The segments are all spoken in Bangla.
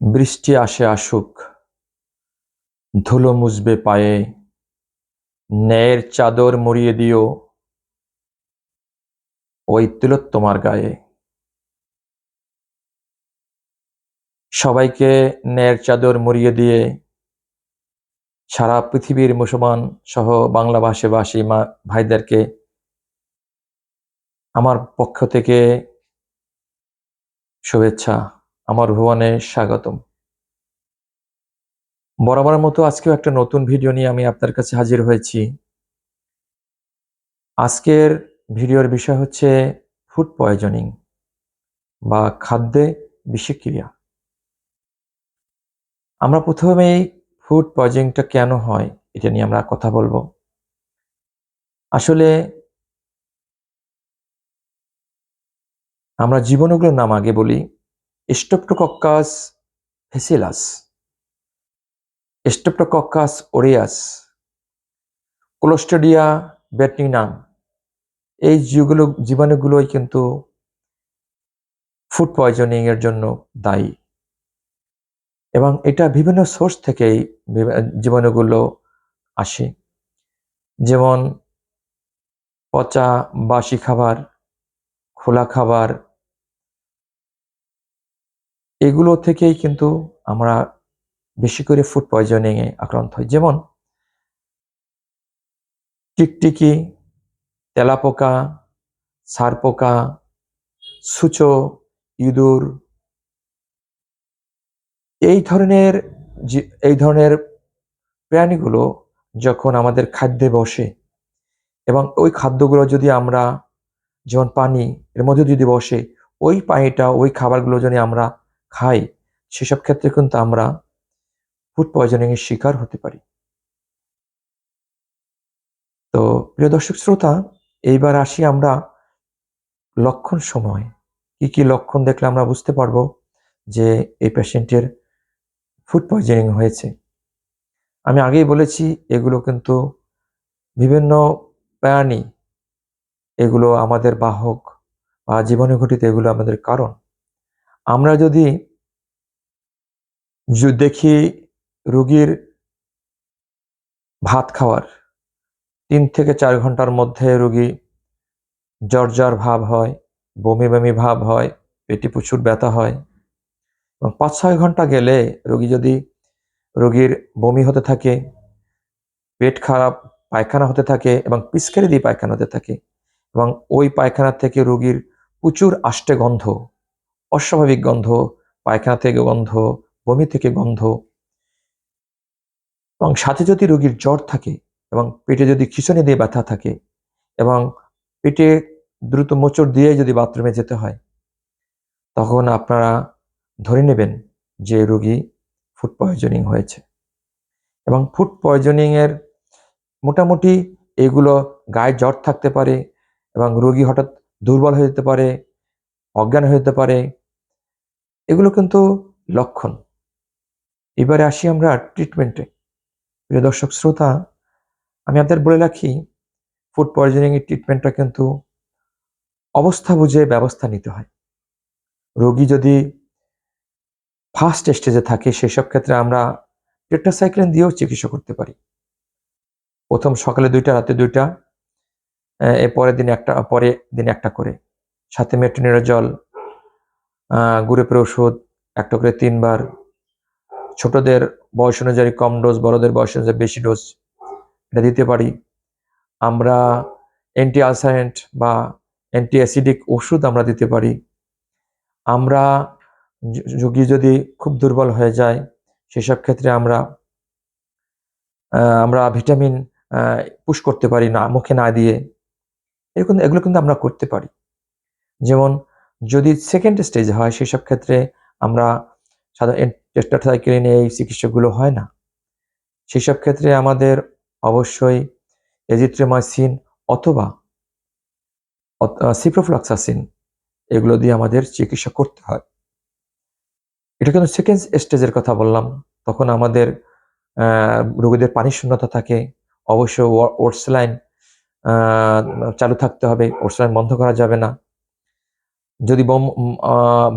বৃষ্টি আসে আসুক, ধুলো মুছবে পায়ে, ন্যায়ের চাদর মুড়িয়ে দিও, ওই তিলোত্তমার গায়ে। সবাইকে ন্যায়ের চাদর মুড়িয়ে দিয়ে সারা পৃথিবীর মুসলমান সহ বাংলা ভাষাভাষী মা ভাইদেরকে আমার পক্ষ থেকে শুভেচ্ছা। আমার ভুবনে স্বাগতম। বরাবরের মতো আজকেও একটা নতুন ভিডিও নিয়ে আমি আপনার কাছে হাজির হয়েছি। আজকের ভিডিওর বিষয় হচ্ছে ফুড পয়জনিং বা খাদ্যে বিষক্রিয়া। আমরা প্রথমেই ফুড পয়জনিংটা কেন হয় এটা নিয়ে আমরা কথা বলব। আসলে আমরা জীবনগুলোর নাম আগে বলি। Streptococcus faecalis streptococcus aureus clostridium botulinum এই যেগুলো জীবাণুগুলোই কিন্তু ফুড পয়জনিং এর জন্য দায়ী। এবং এটা বিভিন্ন সোর্স থেকেই জীবাণুগুলো আসে। যেমন পচা, বাসি খাবার, খোলা খাবার এগুলো থেকেই কিন্তু আমরা বেশি করে ফুড পয়জনিং এ আক্রান্ত হই। যেমন টিকটিকি, তেলাপোকা, সারপোকা, সুচো, ইঁদুর, এই ধরনের এই ধরনের প্রাণীগুলো যখন আমাদের খাদ্যে বসে এবং ওই খাদ্যগুলো যদি আমরা, যেমন পানি এর মধ্যে যদি বসে, ওই পানিটা, ওই খাবারগুলো যদি আমরা খাই, সেসব ক্ষেত্রে কিন্তু আমরা ফুড পয়জনিং এর শিকার হতে পারি। তো প্রিয় দর্শক শ্রোতা, এইবার আসি আমরা লক্ষণ সময়। কি কি লক্ষণ দেখলে আমরা বুঝতে পারব যে এই পেশেন্টের ফুড পয়জনিং হয়েছে? আমি আগেই বলেছি, এগুলো কিন্তু বিভিন্ন প্রাণী, এগুলো আমাদের বাহক বা জীবনে ঘটিত এগুলো আমাদের কারণ। আমরা যদি দেখি রুগীর ভাত খাওয়ার, তিন থেকে চার ঘণ্টার মধ্যে রুগী জ্বর ভাব হয়, বমি বমি ভাব হয়, পেটে প্রচুর ব্যথা হয় এবং পাঁচ ছয় ঘণ্টা গেলে রোগী যদি রোগীর বমি হতে থাকে, পেট খারাপ, পায়খানা হতে থাকে এবং পিচকারি দিয়ে পায়খানা হতে থাকে এবং ওই পায়খানা থেকে রোগীর প্রচুর আষ্টে গন্ধ অস্বাভাবিক গন্ধ, পায়খানা থেকে গন্ধ, বমি থেকে গন্ধ। এবং সাথে যদি রোগীর জ্বর থাকে এবং পেটে যদি খিঁচুনি দিয়ে ব্যথা থাকে এবং পেটে দ্রুত মোচড় দিয়ে যদি বাথরুমে যেতে হয়, তখন আপনারা ধরে নেবেন যে রোগী ফুড পয়জনিং হয়েছে। এবং ফুড পয়জনিং এর মোটামুটি এগুলো গায়ে জ্বর থাকতে পারে এবং রোগী হঠাৎ দুর্বল হয়ে যেতে পারে, অজ্ঞান হয়ে যেতে পারে এগুলো কিন্তু লক্ষণ। এবারে আসি আমরা ট্রিটমেন্টে প্রিয় দর্শক, শ্রোতা, আমি আপনাদের বলে রাখি ফুড পয়জনিং এর ট্রিটমেন্টটা কিন্তু অবস্থা বুঝে ব্যবস্থা নিতে হয়। রোগী যদি ফার্স্ট স্টেজে থাকে, সেসব ক্ষেত্রে আমরা টেট্রাসাইক্লিন দিয়েও চিকিৎসা করতে পারি। প্রথম সকালে দুইটা, রাতে দুইটা এর পরের দিন একটা পরে দিন একটা করে। সাথে মেট্রোনিরোজল গ্রুপের ওষুধ, একটা করে তিনবার। ছোটদের বয়স অনুযায়ী কম ডোজ বড়দের বয়স অনুযায়ী বেশি ডোজ এটা দিতে পারি। আমরা অ্যান্টি আলসারেন্ট বা অ্যান্টি অ্যাসিডিক ওষুধ আমরা দিতে পারি। আমরা য- রোগী যদি খুব দুর্বল হয়ে যায়, সেসব ক্ষেত্রে আমরা আমরা ভিটামিন পুশ করতে পারি না, মুখে না দিয়ে। এরকম, এগুলো কিন্তু আমরা করতে পারি। যেমন যদি সেকেন্ড স্টেজ হয়, সেসব ক্ষেত্রে আমরা সাধারণ টেস্টাসাইক্লিন এই চিকিৎসাগুলো হয় না। সেসব ক্ষেত্রে আমাদের অবশ্যই এজিথ্রোমাইসিন অথবা সিপ্রোফ্লক্সাসিন এগুলো দিয়ে আমাদের চিকিৎসা করতে হয়। এটা কিন্তু সেকেন্ড স্টেজের কথা বললাম। তখন আমাদের রোগীদের পানি শূন্যতা থাকে। অবশ্যই ওটস লাইন চালু থাকতে হবে। ওটস লাইন বন্ধ করা যাবে না। যদি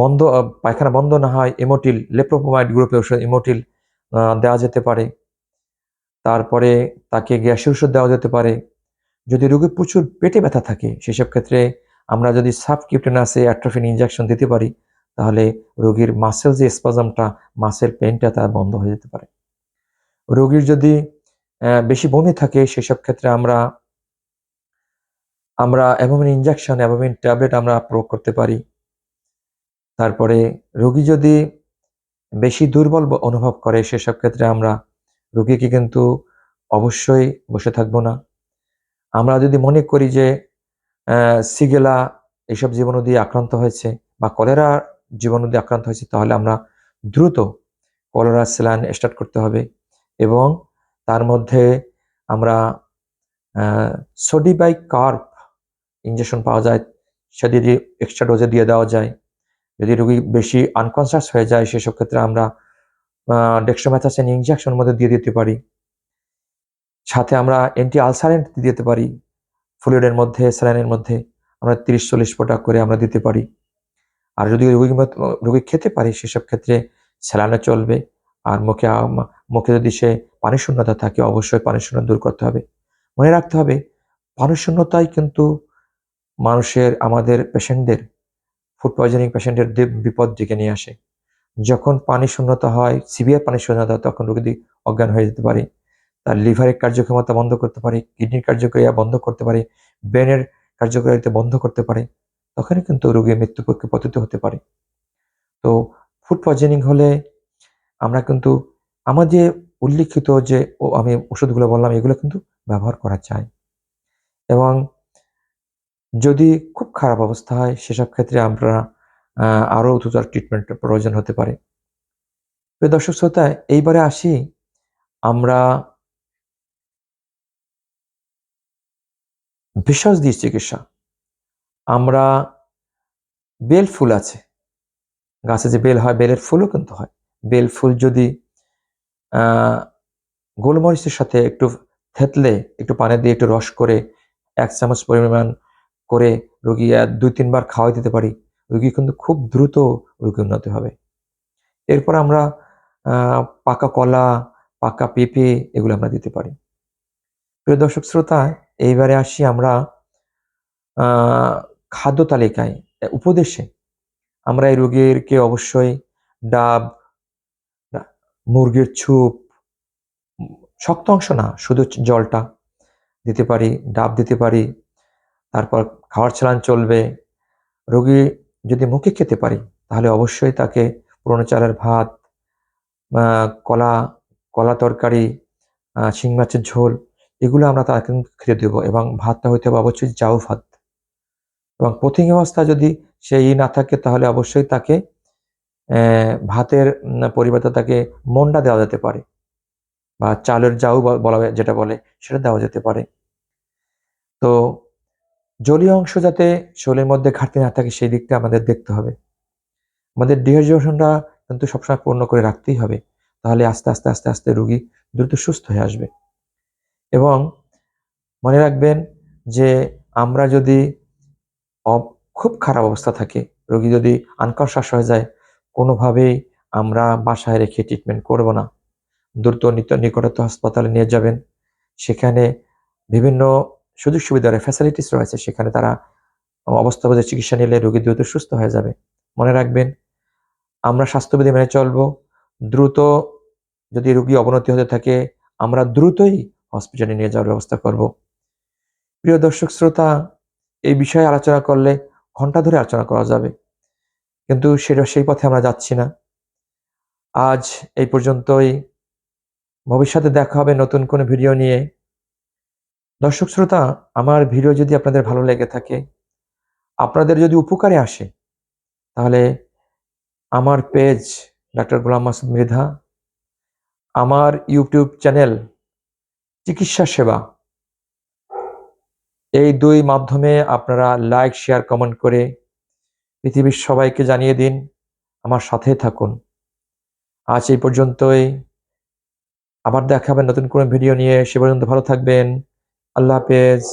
বন্ধ পায়খানা বন্ধ না হয় ইমোটিল লেপ্রোপোমাইড গ্রুপের ওষুধ ইমোটিল দেওয়া যেতে পারে। তারপরে তাকে গ্যাসের ওষুধ দেওয়া যেতে পারে। যদি রোগীর প্রচুর পেটে ব্যথা থাকে, সেসব ক্ষেত্রে আমরা যদি সাবকিউটেনাসে অ্যাট্রোফিন ইঞ্জেকশন দিতে পারি, তাহলে রোগীর মাসেল যে স্পাজমটা মাসেল পেনটা তা বন্ধ হয়ে যেতে পারে। রোগীর যদি বেশি বমি থাকে, সেসব ক্ষেত্রে আমরা আমরা অ্যাভোমিন ইনজেকশন অ্যাভোমিন ট্যাবলেট আমরা প্রয়োগ করতে পারি। তারপরে রোগী যদি বেশি দুর্বল অনুভব করে, সেসব ক্ষেত্রে আমরা রোগীকে কিন্তু অবশ্যই বসে থাকব না। আমরা যদি মনে করি যে সিগেলা এইসব জীবাণু দিয়ে আক্রান্ত হয়েছে বা কলেরা জীবাণু দিয়ে আক্রান্ত হয়েছে, তাহলে আমরা দ্রুত কলেরা স্যালাইন স্টার্ট করতে হবে এবং তার মধ্যে আমরা সোডিবাই কার্প ইঞ্জেকশন পাওয়া যায় সেটি যদি এক্সট্রা ডোজে দিয়ে দেওয়া যায়। যদি রোগী বেশি আনকনসিয়াস হয়ে যায়, সেসব ক্ষেত্রে আমরা ডেক্সট্রোম্যাথাসিন ইঞ্জেকশন মধ্যে দিয়ে দিতে পারি। সাথে আমরা অ্যান্টি আলসারেন্ট দিয়ে দিতে পারি ফ্লুইডের মধ্যে স্যালাইনের মধ্যে। আমরা তিরিশ চল্লিশ ফোটা করে আমরা দিতে পারি। আর যদি রোগী রোগী খেতে পারি, সেসব ক্ষেত্রে স্যালাইনে চলবে। আর মুখে মুখে যদি সে পানি শূন্যতা থাকে, অবশ্যই পানি শূন্য দূর করতে হবে। মনে রাখতে হবে পানি শূন্যতাই কিন্তু মানুষের, আমাদের পেশেন্টদের ফুড পয়জনিং পেশেন্টের বিপদ ডেকে নিয়ে আসে। যখন পানি শূন্যতা হয় সিভিয়ার পানি শূন্যতা তখন রোগী অজ্ঞান হয়ে যেতে পারে। তার লিভারের কার্যক্ষমতা বন্ধ করতে পারে, কিডনির কার্যক্রিয়া বন্ধ করতে পারে, ব্রেনের কার্যকারিতা বন্ধ করতে পারে, তখনই কিন্তু রোগী মৃত্যুপক্ষে পতিত হতে পারে। তো ফুড পয়জনিং হলে আমরা কিন্তু, আমার যে উল্লিখিত যে আমি ওষুধগুলো বললাম, এগুলো কিন্তু ব্যবহার করা চাই এবং যদি খুব খারাপ অবস্থা হয়, সেসব ক্ষেত্রে আমরা আরও আরও উচ্চতর ট্রিটমেন্টের প্রয়োজন হতে পারে। দর্শক শ্রোতা, এইবারে আসি আমরা ভেষজ দিয়ে চিকিৎসা। আমরা বেল ফুল আছে। গাছে যে বেল হয়, বেলের ফুলও কিন্তু হয়। বেল ফুল যদি গোলমরিচের সাথে একটু থেতলে, একটু পানি দিয়ে একটু রস করে এক চামচ পরিমাণ করে রোগী দুই, তিনবার খাওয়াই দিতে পারি, রোগী কিন্তু খুব দ্রুত রোগী উন্নতি হবে। এরপর আমরা পাকা কলা, পাকা পেঁপে এগুলো আমরা দিতে পারি। প্রিয় দর্শক শ্রোতা, এইবারে আসি আমরা খাদ্য তালিকায় উপদেশে। আমরা এই রোগীরকে অবশ্যই ডাব মুরগির ছুপ শক্ত অংশ না, শুধু জলটা দিতে পারি, ডাব দিতে পারি তারপর খাওয়ার চালান চলবে। রোগী যদি মুখে খেতে পারি, তাহলে অবশ্যই তাকে পুরনো চালের ভাত কলা কলা তরকারি শিং মাছের ঝোল, এগুলো আমরা তাকে খেতে দেবো এবং ভাতটা হইতে হবে অবশ্যই জাউ ভাত। এবং প্রথম অবস্থা যদি সেই না থাকে, তাহলে অবশ্যই তাকে ভাতের পরিবর্তে তাকে মন্ডা দেওয়া যেতে পারে বা চালের জাউ বলা যেটা বলে, সেটা দেওয়া যেতে পারে। তো জলীয় অংশ যাতে শরীরের মধ্যে ঘাটতি না থাকে, সেই দিকটা আমাদের দেখতে হবে। আমাদের ডিহাইড্রেশনটা কিন্তু সবসময় পূর্ণ করে রাখতেই হবে। তাহলে আস্তে আস্তে আস্তে আস্তে রোগী দ্রুত সুস্থ হয়ে আসবে। এবং মনে রাখবেন যে আমরা যদি খুব খারাপ অবস্থা থাকে, রোগী যদি আনকনশাস হয়ে যায়, কোনোভাবেই আমরা বাসায় রেখে ট্রিটমেন্ট করব না। দ্রুত নিকটস্থ হাসপাতালে নিয়ে যাবেন। সেখানে বিভিন্ন সুযোগ সুবিধা ফ্যাসিলিটিস রয়েছে, সেখানে তারা অবস্থা বুঝে চিকিৎসা নিলে রোগী দ্রুত সুস্থ হয়ে যাবে। মনে রাখবেন, আমরা স্বাস্থ্যবিধি মেনে চলব, দ্রুত যদি রোগী অবনতি হতে থাকে, আমরা দ্রুতই হসপিটালে নিয়ে যাওয়ার ব্যবস্থা করব। প্রিয় দর্শক শ্রোতা, এই বিষয়ে আলোচনা করলে ঘণ্টা ধরে আলোচনা করা যাবে, কিন্তু সেটা সেই পথে আমরা যাচ্ছি না। আজ এই পর্যন্তই। ভবিষ্যতে দেখা হবে নতুন কোনো ভিডিও নিয়ে। দর্শক শ্রোতা, আমার ভিডিও যদি আপনাদের ভালো লেগে থাকে, আপনাদের যদি উপকারে আসে, তাহলে আমার পেজ ডাক্তার গোলাম মাসুদ মৃধা, আমার ইউটিউব চ্যানেল চিকিৎসা সেবা, এই দুই মাধ্যমে আপনারা লাইক, শেয়ার, কমেন্ট করে পৃথিবীর সবাইকে জানিয়ে দিন, আমার সাথে থাকুন। আজ এই পর্যন্তই। আবার দেখা হবে নতুন কোনো ভিডিও নিয়ে। সে পর্যন্ত ভালো থাকবেন। আল্লাহ হাফেজ।